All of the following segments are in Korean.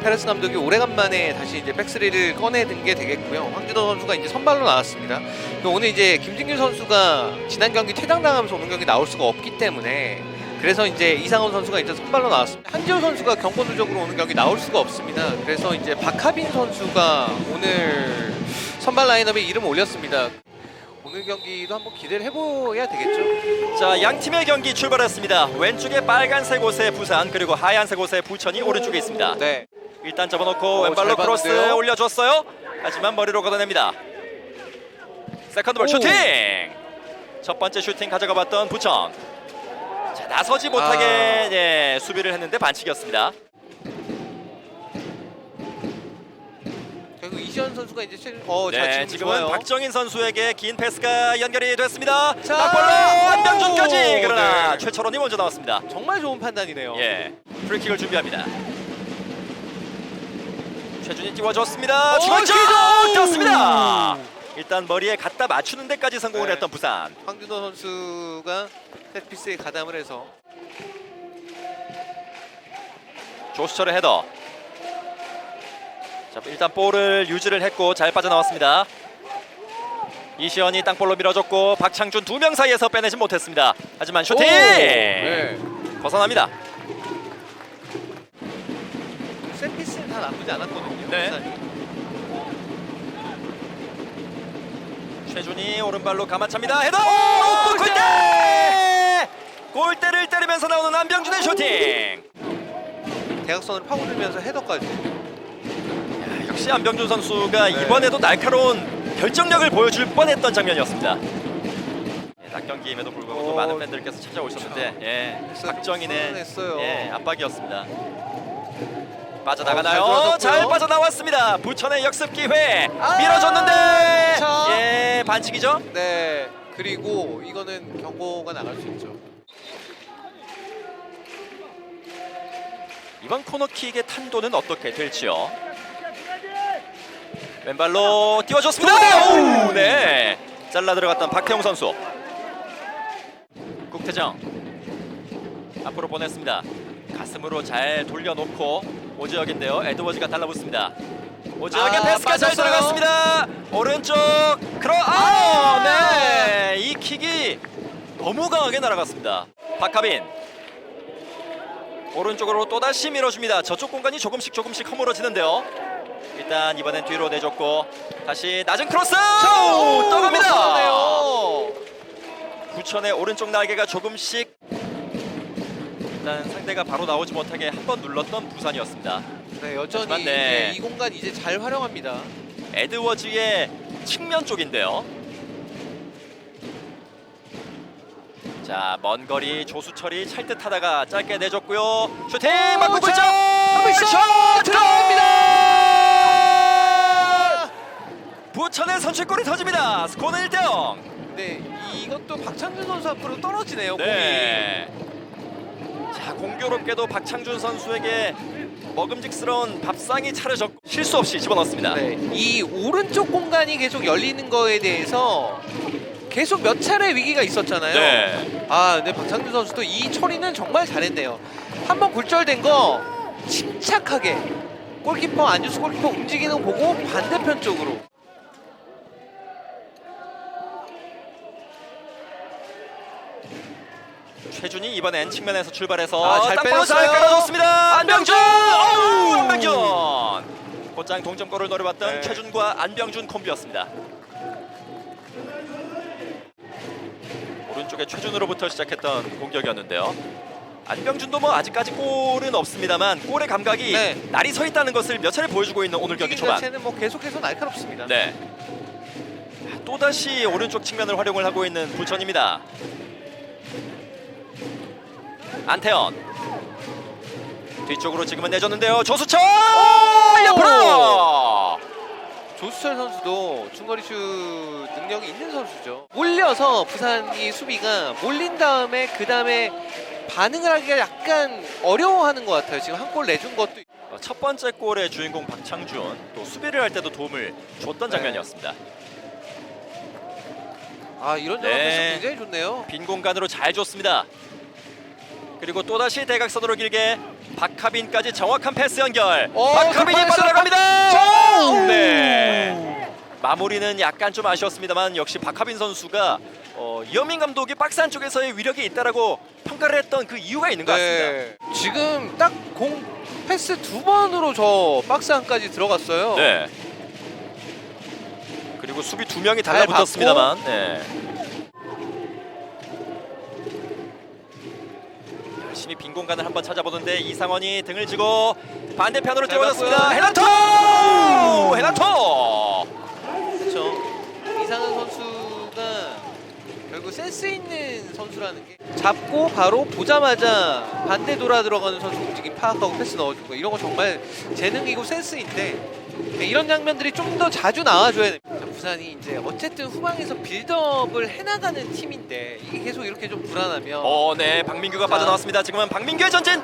페레스 감독이 오래간만에 다시 이제 백스리를 꺼내든 게 되겠고요. 황준호 선수가 이제 선발로 나왔습니다. 오늘 이제 김진규 선수가 지난 경기 퇴장당하면서 오는 경기 나올 수가 없기 때문에 그래서 이제 이상훈 선수가 이제 선발로 나왔습니다. 한지호 선수가 경고 누적으로 오는 경기 나올 수가 없습니다. 그래서 이제 박하빈 선수가 오늘 선발 라인업에 이름 올렸습니다. 오늘 경기도 한번 기대를 해봐야 되겠죠. 자, 양 팀의 경기 출발했습니다. 왼쪽에 빨간색 옷의 부산 그리고 하얀색 옷의 부천이 오른쪽에 있습니다. 네. 일단 접어놓고 어, 왼발로 잘 크로스 봤는데요? 올려줬어요. 하지만 머리로 걷어냅니다. 세컨드 볼 오. 슈팅. 첫 번째 슈팅 가져가 봤던 부천. 자, 나서지 못하게 아. 예, 수비를 했는데 반칙이었습니다. 결국 이시현 선수가 이제 최... 어, 자, 네, 지금 지금은 좋아요. 박정인 선수에게 긴 패스가 연결이 됐습니다. 자, 딱볼로 안병준까지 오, 그러나 네. 최철원이 먼저 나왔습니다. 정말 좋은 판단이네요. 예, 프리킥을 준비합니다. 최준이 띄워줬습니다. 오, 중앙점! 떴습니다. 일단 머리에 갖다 맞추는 데까지 성공을 네. 했던 부산. 황준호 선수가 세트피스에 가담을 해서 조수철의 헤더. 자, 일단 볼을 유지를 했고 잘 빠져나왔습니다. 이시현이 땅볼로 밀어줬고 박창준 두 명 사이에서 빼내지 못했습니다. 하지만 슈팅 오! 네. 벗어납니다. 세트피스는 다 나쁘지 않았거든요. 네. 최준이 오른발로 감아찹니다. 헤더! 오, 골대! 골대를 때리면서 나오는 안병준의 슈팅. 대각선을 파고들면서 헤더까지. 야, 역시 안병준 선수가 네. 이번에도 날카로운 결정력을 보여줄 뻔했던 장면이었습니다. 예, 낮 경기임에도 불구하고 또 오, 많은 팬들께서 찾아오셨는데 예, 했어요. 박정인의 했어요. 예, 압박이었습니다. 어, 빠져나가나요? 잘 잘, 들어갔고요. 빠져나왔습니다. 부천의 역습 기회 아, 밀어줬는데 자. 예 반칙이죠? 네. 그리고 이거는 경고가 나갈 수 있죠. 이번 코너킥의 탄도는 어떻게 될지요? 왼발로 띄워줬습니다. 오, 네. 잘라 들어갔던 박태용 선수. 국태정 앞으로 보냈습니다. 가슴으로 잘 돌려놓고 오지혁인데요. 에드워즈가 달라붙습니다. 오지혁의 아, 패스가 잘. 들어갔습니다. 오른쪽 크로 아, 네. 이 킥이 너무 강하게 날아갔습니다. 박하빈 오른쪽으로 또다시 밀어줍니다. 저쪽 공간이 조금씩 조금씩 허물어지는데요. 일단 이번엔 뒤로 내줬고 다시 낮은 크로스 떠갑니다. 떠가네요. 부천의 오른쪽 날개가 조금씩 일단 상대가 바로 나오지 못하게 한 번 눌렀던 부산이었습니다. 네, 여전히 하지만 네. 이제 이 공간 이제 잘 활용합니다. 에드워즈의 측면 쪽인데요. 자, 먼 거리 조수철이 찰듯 하다가 짧게 내줬고요. 슈팅 맞고 자, 붙죠. 한번 슛! 들어갑니다. 부천의 선취골이 터집니다. 스코어는 1대 0. 네, 이것도 박찬준 선수 앞으로 떨어지네요. 네. 자, 공교롭게도 박창준 선수에게 먹음직스러운 밥상이 차려졌고 실수 없이 집어넣습니다. 공이. 네, 이 오른쪽 공간이 계속 열리는 거에 대해서 계속 몇 차례 위기가 있었잖아요. 네. 아, 근데 박찬준 선수도 이 처리는 정말 잘했네요. 한번 굴절된 거 침착하게 골키퍼 안주수 골키퍼 움직이는 거 보고 반대편 쪽으로. 최준이 이번엔 측면에서 출발해서 아, 잘 빼놨어요. 깔아줬습니다. 안병준! 어우, 오! 안병준! 곧장 동점골을 노려봤던 네. 최준과 안병준 콤비였습니다. 오른쪽에 최준으로부터 시작했던 공격이었는데요. 안병준도 뭐 아직까지 골은 없습니다만 골의 감각이 네. 날이 서 있다는 것을 몇 차례 보여주고 있는 오늘 경기 초반. 자체는 뭐 계속해서 날카롭습니다. 네. 또다시 오른쪽 측면을 활용을 하고 있는 부천입니다. 안태현 뒤쪽으로 지금은 내줬는데요. 조수철 옆으로 조수철 선수도 중거리 슛 능력이 있는 선수죠. 몰려서 부산이 수비가 몰린 다음에 그 다음에 반응을 하기가 약간 어려워하는 것 같아요. 지금 한 골 내준 것도 어, 첫 번째 골의 주인공 박창준 또 수비를 할 때도 도움을 줬던 네. 장면이었습니다. 아 이런 네. 전환 패스 굉장히 좋네요. 빈 공간으로 잘 줬습니다. 그리고 또다시 대각선으로 길게 박하빈까지 정확한 패스 연결. 어, 박하빈이 그 패스 빠져나갑니다. 오! 네. 마무리는 약간 좀 아쉬웠습니다만 역시 박하빈 선수가 어, 이현민 감독이 박스 안쪽에서의 위력이 있다라고 평가를 했던 그 이유가 있는 것 같습니다. 네. 지금 딱 공 패스 두 번으로 저 박스 안까지 들어갔어요. 네. 그리고 수비 두 명이 잘 달라붙었습니다만. 네. 열심히 빈 공간을 한번 찾아보는데 이상원이 등을 지고 반대편으로 잘 뛰어졌습니다. 봤고요. 헤나토! 헤나토! 그렇죠. 이상은 선수가 결국 센스 있는 선수라는 게 잡고 바로 보자마자 반대 돌아 들어가는 선수 움직임 파악하고 패스 넣어주고 이런 거 정말 재능이고 센스인데 이런 장면들이 좀 더 자주 나와줘야 됩니다. 자, 부산이 이제 어쨌든 후방에서 빌드업을 해나가는 팀인데 이게 계속 이렇게 좀 불안하면 어, 네. 박민규가 자. 빠져나왔습니다. 지금은 박민규의 전진.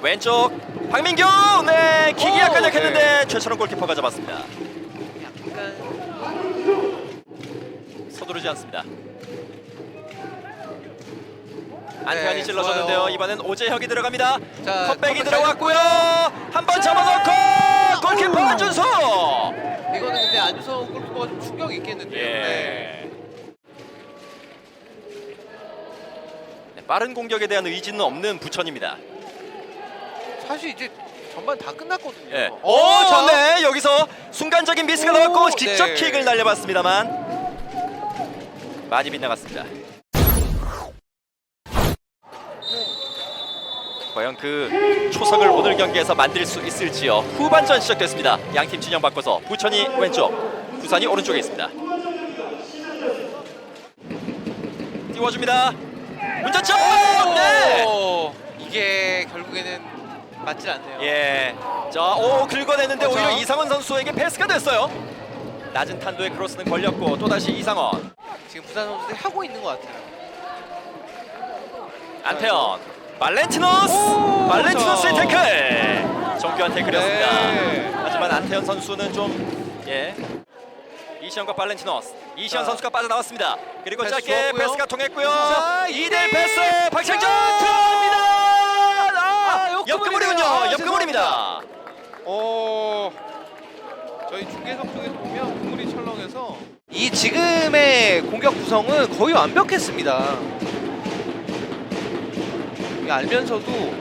왼쪽 박민규. 네. 킥이 오, 약간 네. 약했는데 최철원 골키퍼가 잡았습니다. 약간 서두르지 않습니다. 안태환이 네, 찔러줬는데요. 좋아요. 이번엔 오재혁이 들어갑니다. 자, 컵백이 컵백 들어갔고요. 한 번 잡아놓고 골키퍼 오. 안준서. 이거는 근데 안유성 골키퍼가 좀 충격이 있겠는데요. 네. 예. 네, 빠른 공격에 대한 의지는 없는 부천입니다. 사실 이제 전반 다 끝났거든요. 예. 어, 오, 자. 네. 여기서 순간적인 미스가 오, 나왔고 직접 네. 킥을 날려봤습니다만 많이 빗나갔습니다. 과연 그 초석을 오늘 경기에서 만들 수 있을지요. 후반전 시작됐습니다. 양팀 진영 바꿔서 부천이 왼쪽, 부산이 오른쪽에 있습니다. 띄워줍니다. 문전점! 네! 오, 이게 결국에는 맞질 않네요. 예. 자, 오 긁어냈는데 어, 자. 오히려 이상원 선수에게 패스가 됐어요. 낮은 탄도의 크로스는 걸렸고 또 다시 이상원, 지금 부산 선수들이 하고 있는 것 같아요. 안태현, 말렌티노스, 오, 말렌티노스의 자. 태클, 정교한 태클이었습니다. 네. 하지만 안태현 선수는 좀 예. 이시현과 발렌티노스, 이시현 자. 선수가 빠져나왔습니다. 그리고 패스 짧게 좋았고요. 패스가 통했고요. 자, 2대 이대 패스, 박창준 자. 들어갑니다. 아, 아. 옆그물이군요. 아, 옆그물입니다. 어, 저희 중계석 쪽에서 보면 국물이 철렁해서 이 지금의 공격 구성은 거의 완벽했습니다. 알면서도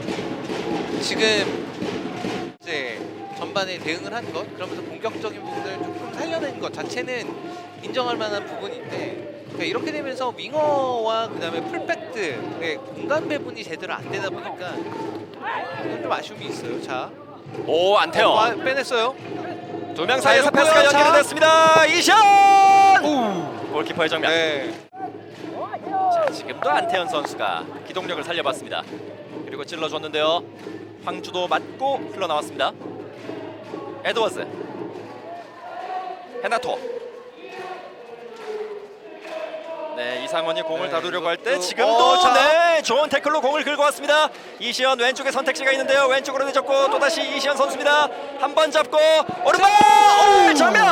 지금 이제 전반에 대응을 한 것, 그러면서 공격적인 부분을 조금 살려낸 것 자체는 인정할 만한 부분인데 그러니까 이렇게 되면서 윙어와 그다음에 풀백들의 공간 배분이 제대로 안 되다 보니까 좀 아쉬움이 있어요. 자, 오 안태현. 어, 와, 빼냈어요. 두 명 사이에서 자, 패스가 자. 연결이 됐습니다. 이션! 오. 골키퍼의 정면. 네. 자, 지금도 안태현 선수가 기동력을 살려봤습니다. 그리고 찔러줬는데요. 황주도 맞고 흘러나왔습니다. 에드워즈. 헤나토. 네, 이상원이 공을 네, 다루려고 할 때 지금도 어, 자. 네, 좋은 태클로 공을 긁어 왔습니다. 이시현 왼쪽에 선택지가 있는데요. 왼쪽으로 내줬고 또 다시 이시현 선수입니다. 한 번 잡고 오른발 오! 정면.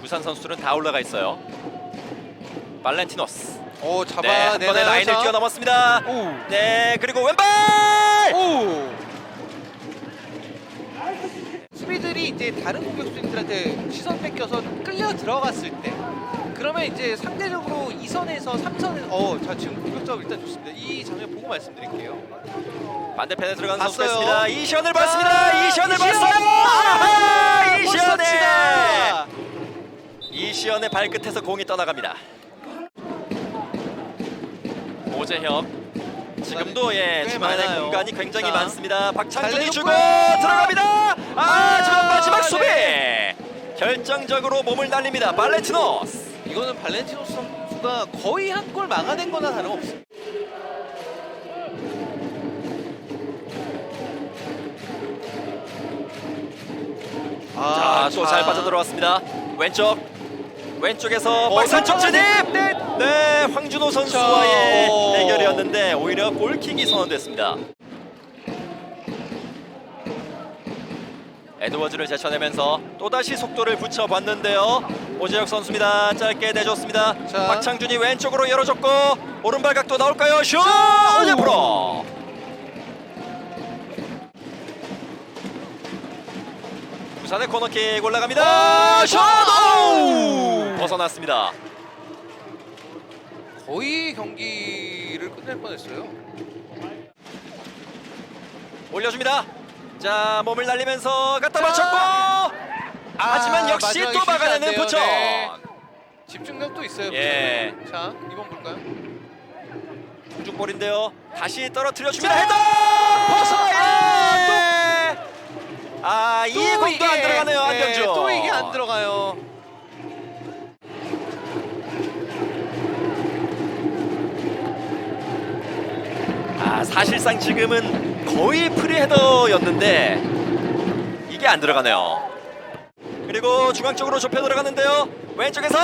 부산 선수들은 다 올라가 있어요. 발렌티노스. 오 네, 한 번에 잡아내나요? 라인을 자? 뛰어 넘었습니다. 오. 네, 그리고 왼발! 오. 수비들이 이제 다른 공격수들한테 시선 뺏겨서 끌려 들어갔을 때 그러면 이제 상대적으로 2선에서 3선에 어, 자 지금 공격적 일단 좋습니다. 이 장면 보고 말씀드릴게요. 반대편에 들어간 봤어요. 선수가 있습니다. 이시현을 자, 봤습니다. 이시현! 봤어요. 아하! 이시현의 이시현의 이시현의 발끝에서 공이 떠나갑니다. 오재혁 지금도 예꽤 많아요. 공간이 굉장히 자, 많습니다. 박찬준이 잘 주고. 들어갑니다. 아, 아, 지금 마지막 수비 네. 결정적으로 몸을 날립니다. 발렌티노스. 이거는 발렌티노스 선수가 거의 한 골 막아낸 거나 다름없습니다. 자, 또 잘 빠져 들어왔습니다. 왼쪽. 왼쪽에서 어, 박선 쪽 진입! 네. 네, 황준호 선수와의 자, 어. 대결이었는데 오히려 골킥이 선언됐습니다. 에드워즈를 제쳐내면서 또다시 속도를 붙여봤는데요. 오재혁 선수입니다. 짧게 내줬습니다. 자. 박창준이 왼쪽으로 열어줬고 오른발 각도 나올까요? 슛! 자, 옆으로. 부산의 코너킥 올라갑니다. 오, 슛! 벗어났습니다. 거의 경기를 끝낼 뻔했어요. 올려줍니다. 자 몸을 날리면서 갖다 자. 맞췄고 하지만 역시 마지막에 또안 막아내는 돼요. 네. 집중력도 있어요. 예. 부천은. 자, 이번 볼까요? 중중볼인데요. 다시 떨어뜨려 줍니다. 자. 헤더! 벗어나! 예! 아, 이 공도 안 들어가네요. 안병준. 네, 또 이게 안 들어가요. 아, 사실상 지금은 거의 프리헤더였는데 이게 안 들어가네요. 그리고 중앙 쪽으로 좁혀 들어가는데요. 왼쪽에서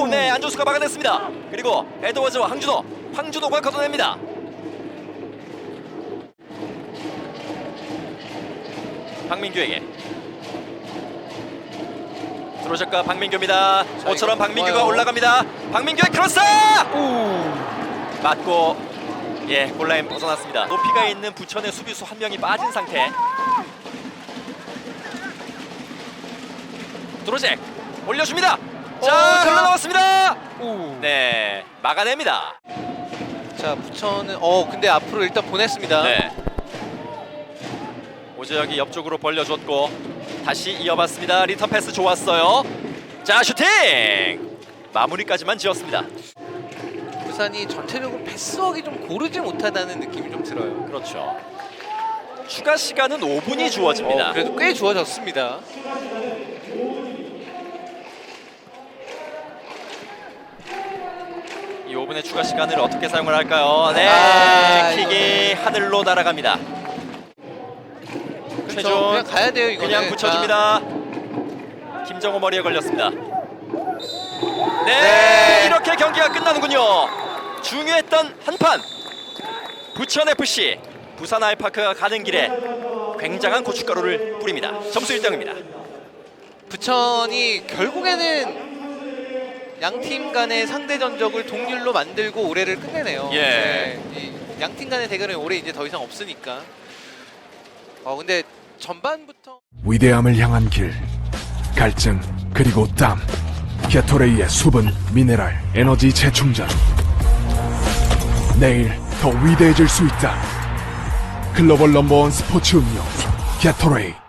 오, 네 안조수가 막아냈습니다. 그리고 에드워즈와 황준호, 황준호가 걷어냅니다. 박민규에게 드로적과 박민규입니다. 자, 모처럼 박민규가. 올라갑니다. 박민규의 크로스! 오. 맞고 예 골라인 벗어났습니다. 높이가 있는 부천의 수비수 한 명이 빠진 상태. 드로잭 올려줍니다. 어, 자 자. 흘러나왔습니다. 오. 네 막아냅니다. 자, 부천은 어, 근데 앞으로 일단 보냈습니다. 네. 오재혁이 옆쪽으로 벌려줬고 다시 이어봤습니다. 리턴 패스 좋았어요. 자 슈팅 마무리까지만 지었습니다. 부산이 전체적으로 패스워크가 좀 고르지 못하다는 느낌이 좀 들어요. 그렇죠. 추가 시간은 5분이 주어집니다. 어, 그래도 꽤 주어졌습니다. 이 5분의 추가 시간을 어떻게 사용을 할까요? 네, 아, 킥이 하늘로 날아갑니다. 그렇죠. 최종 그냥 가야 돼요, 이거는. 그냥 붙여줍니다. 김정호 머리에 걸렸습니다. 네, 네. 이렇게 경기가 끝나는군요. 중요했던 한 판. 부천 FC 부산 아이파크가 가는 길에 굉장한 고춧가루를 뿌립니다. 점수 1등입니다. 부천이 결국에는 양 팀 간의 상대 전적을 동률로 만들고 올해를 끝내네요. 예. 네, 이 양팀 간의 대결은 올해 이제 더 이상 없으니까. 어 근데 전반부터 위대함을 향한 길 갈증 그리고 땀 게토레이의 수분 미네랄 에너지 재충전 내일 더 위대해질 수 있다. 글로벌 넘버원 스포츠 음료 게토레이